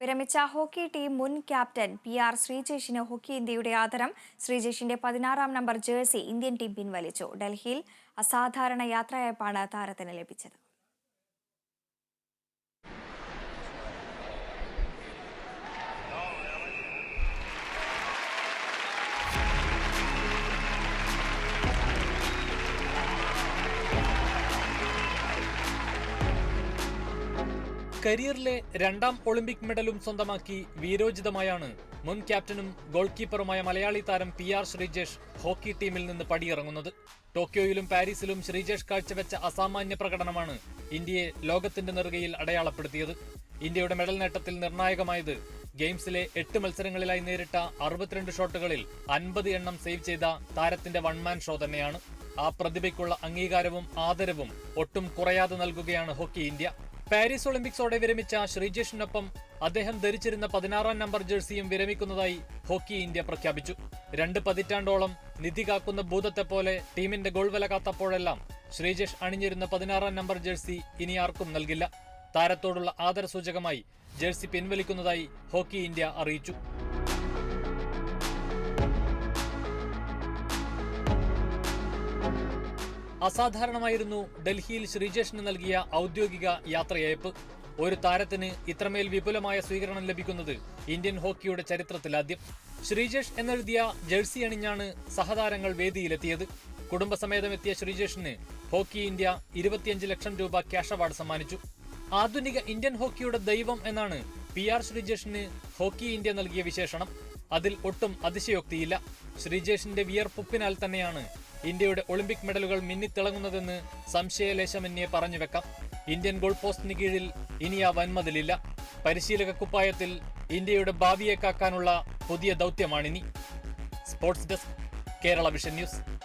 വിരമിച്ച hockey team മുൻ captain P R ശ്രീജേഷിന് ഹോക്കി ഇന്ത്യയുടെ ആദരം. ശ്രീജേഷിന്റെ പതിനാറാം നമ്പർ ജേഴ്സി ഇന്ത്യൻ ടീം പിൻവലിച്ചു. ഡൽഹിയിൽ അസാധാരണ യാത്രയയപ്പാണ് താരത്തിന് ലഭിച്ചത്. കരിയറിലെ രണ്ടാം ഒളിമ്പിക് മെഡലും സ്വന്തമാക്കി വീരോചിതമായാണ് മുൻ ക്യാപ്റ്റനും ഗോൾ കീപ്പറുമായ മലയാളി താരം പി ആർ ശ്രീജേഷ് ഹോക്കി ടീമിൽ നിന്ന് പടിയിറങ്ങുന്നത്. ടോക്കിയോയിലും പാരീസിലും ശ്രീജേഷ് കാഴ്ചവെച്ച അസാമാന്യ പ്രകടനമാണ് ഇന്ത്യയെ ലോകത്തിന്റെ നെറുകയിൽ അടയാളപ്പെടുത്തിയത്. ഇന്ത്യയുടെ മെഡൽ നേട്ടത്തിൽ നിർണായകമായത് ഗെയിംസിലെ എട്ട് മത്സരങ്ങളിലായി നേരിട്ട അറുപത്തിരണ്ട് ഷോട്ടുകളിൽ അൻപത് എണ്ണം സേവ് ചെയ്ത താരത്തിന്റെ വൺമാൻ ഷോ തന്നെയാണ്. ആ പ്രതിഭയ്ക്കുള്ള അംഗീകാരവും ആദരവും ഒട്ടും കുറയാതെ നൽകുകയാണ് ഹോക്കി ഇന്ത്യ. പാരീസ് ഒളിമ്പിക്സോടെ വിരമിച്ച ശ്രീജേഷിനൊപ്പം അദ്ദേഹം ധരിച്ചിരുന്ന പതിനാറാം നമ്പർ ജേഴ്സിയും വിരമിക്കുന്നതായി ഹോക്കി ഇന്ത്യ പ്രഖ്യാപിച്ചു. രണ്ട് പതിറ്റാണ്ടോളം നിധി കാക്കുന്ന ഭൂതത്തെ പോലെ ടീമിന്റെ ഗോൾ വില കാത്തപ്പോഴെല്ലാം ശ്രീജേഷ് അണിഞ്ഞിരുന്ന പതിനാറാം നമ്പർ ജേഴ്സി ഇനി ആർക്കും നൽകില്ല. താരത്തോടുള്ള ആദരസൂചകമായി ജേഴ്സി പിൻവലിക്കുന്നതായി ഹോക്കി ഇന്ത്യ അറിയിച്ചു. അസാധാരണമായിരുന്നു ഡൽഹിയിൽ ശ്രീജേഷിന് നൽകിയ ഔദ്യോഗിക യാത്രയയപ്പ്. ഒരു താരത്തിന് ഇത്രമേൽ വിപുലമായ സ്വീകരണം ലഭിക്കുന്നത് ഇന്ത്യൻ ഹോക്കിയുടെ ചരിത്രത്തിലാദ്യം. ശ്രീജേഷ് എന്നെഴുതിയ ജേഴ്സി അണിഞ്ഞാണ് സഹതാരങ്ങൾ വേദിയിലെത്തിയത്. കുടുംബസമേതമെത്തിയ ശ്രീജേഷിന് ഹോക്കി ഇന്ത്യ ഇരുപത്തിയഞ്ച് ലക്ഷം രൂപ ക്യാഷ് അവാർഡ് സമ്മാനിച്ചു. ആധുനിക ഇന്ത്യൻ ഹോക്കിയുടെ ദൈവം എന്നാണ് പി ആർ ശ്രീജേഷിന് ഹോക്കി ഇന്ത്യ നൽകിയ വിശേഷണം. അതിൽ ഒട്ടും അതിശയോക്തിയില്ല. ശ്രീജേഷിന്റെ വിയർപ്പുപ്പിനാൽ തന്നെയാണ് ഇന്ത്യയുടെ ഒളിമ്പിക് മെഡലുകൾ മിന്നിത്തിളങ്ങുന്നതെന്ന് സംശയലേശമന്യെ പറഞ്ഞു വെക്കാം. ഇന്ത്യൻ ഗോൾ പോസ്റ്റിന് കീഴിൽ ഇനി ആ വൻമതിലില്ല. പരിശീലക കുപ്പായത്തിൽ ഇന്ത്യയുടെ ഭാവിയെ കാക്കാനുള്ള പുതിയ ദൗത്യമാണിനി. Sports desk Kerala vision news.